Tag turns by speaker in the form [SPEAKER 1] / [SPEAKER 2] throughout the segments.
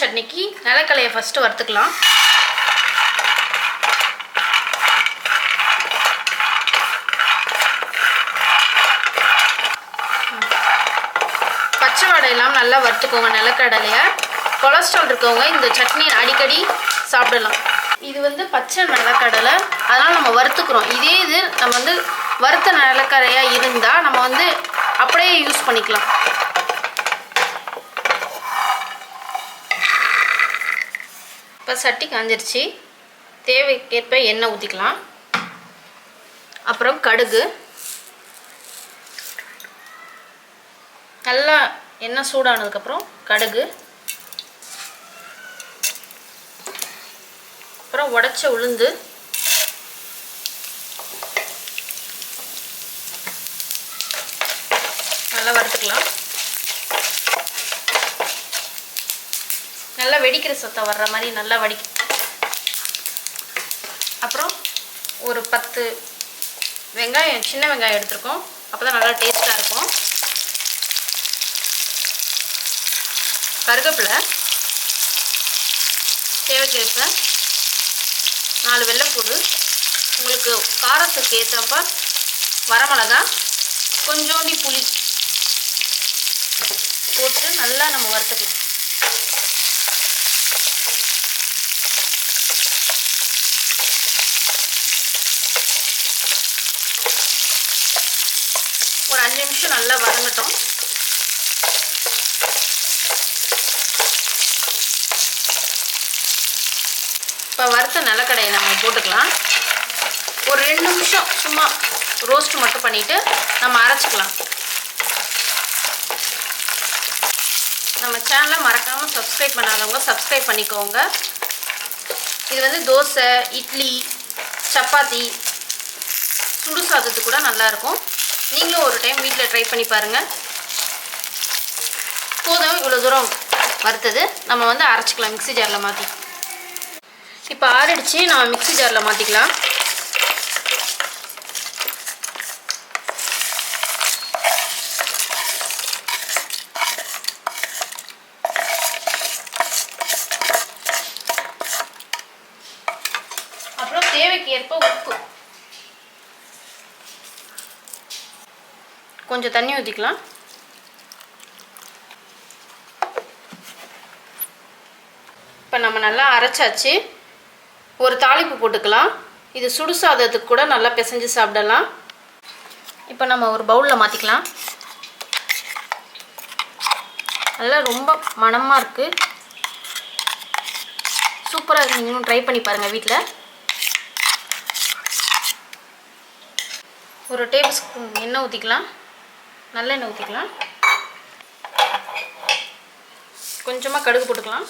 [SPEAKER 1] சட்னிக்கு நிலக்கலையை ஃபஸ்ட்டு வறுத்துக்கலாம். பச்சை வடை இல்லாமல் நல்லா வறுத்துக்கோங்க நிலக்கடலையை. கொலஸ்ட்ரால் இருக்கவங்க இந்த சட்னி அடிக்கடி சாப்பிடலாம். இது வந்து பச்சை நிலக்கடலை. அதனால் நம்ம வறுத்துக்கிறோம். இதே இது நம்ம வந்து வறுத்த நிலக்கடையாக இருந்தால் நம்ம வந்து அப்படியே யூஸ் பண்ணிக்கலாம். இப்போ சட்டி காஞ்சிருச்சு. தேவைக்கேற்ப எண்ணெய் ஊற்றிக்கலாம் அப்புறம் கடுகு. நல்லா எண்ணெய் சூடானதுக்கப்புறம் கடுகு. அப்புறம் உடச்ச உளுந்து. நல்லா வறுத்துக்கலாம். நல்லா வெடிக்கிற சத்தம் வர்ற மாதிரி நல்லா வடி அப்புறம் ஒரு பத்து வெங்காயம் சின்ன வெங்காயம் எடுத்திருக்கோம். அப்போ தான் நல்லா டேஸ்ட்டாக இருக்கும். கருவேப்பிலை தேவைக்கேற்ப நாலு வெள்ளைப்பூடு உங்களுக்கு காரத்துக்கு ஏற்றப்ப வரமிளகா கொஞ்சோண்டி புளி போட்டு நல்லா நம்ம வறுத்துக்கலாம். ஒரு அஞ்சு நிமிஷம் நல்லா வதங்கட்டும். இப்போ வறுத்த நிலக்கடையை நம்ம போட்டுக்கலாம். ஒரு ரெண்டு நிமிஷம் சும்மா ரோஸ்ட் மட்டும் பண்ணிவிட்டு நம்ம அரைச்சிக்கலாம். நம்ம சேனலை மறக்காமல் சப்ஸ்கிரைப் பண்ணாதவங்க சப்ஸ்கிரைப் பண்ணிக்கோங்க. இது வந்து தோசை இட்லி சப்பாத்தி சுடு சாதத்துக்கு கூட நல்லாயிருக்கும் நீங்களும் ஒரு டைம் வீட்டில் ட்ரை பண்ணி பாருங்கள் போதும் இவ்வளோ தூரம் வறுத்தது. நம்ம வந்து அரைச்சிக்கலாம் மிக்ஸி ஜாரில் மாற்றி இப்போ ஆறிடுச்சு நம்ம மிக்ஸி ஜாரில் மாற்றிக்கலாம் அப்புறம் தேவைக்கு ஏற்ப உப்பு. கொஞ்சம் தண்ணி ஊற்றிக்கலாம் இப்போ நம்ம நல்லா அரைச்சாச்சு. ஒரு தாளிப்பு போட்டுக்கலாம். இது சுடு சாதத்துக்கு கூட நல்லா பிசைஞ்சு சாப்பிடலாம். இப்போ நம்ம ஒரு பவுலில் மாற்றிக்கலாம் நல்லா ரொம்ப மணமாக இருக்குது சூப்பராக இருக்குது நீங்களும் ட்ரை பண்ணி பாருங்கள் வீட்டில் ஒரு டேபிள் ஸ்பூன் எண்ணெய் ஊற்றிக்கலாம் நல்லெண்ணெய் ஊற்றிக்கலாம் கொஞ்சமாக கடுகு போட்டுக்கலாம்.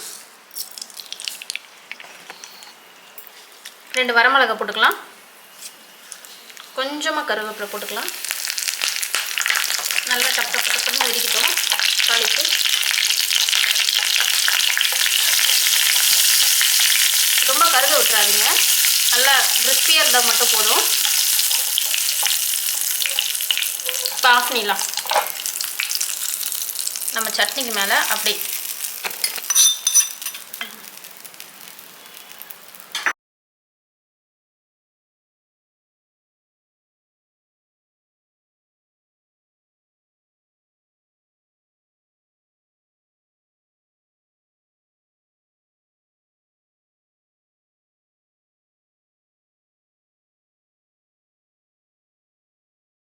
[SPEAKER 1] ரெண்டு வரமிளகா போட்டுக்கலாம். கொஞ்சமாக கருவேப்பிலை போட்டுக்கலாம். நல்லா டப் டப் டப்புன்னு வெடிக்கிட்டோம். தாளிப்பு. ரொம்ப கருக விட்டுறாதீங்க. நல்லா கிறிஸ்பியாக இருந்தால் மட்டும் போதும் இப்போ ஆஃப் பண்ணிடலாம் நம்ம சட்னிக்கு மேலே அப்படி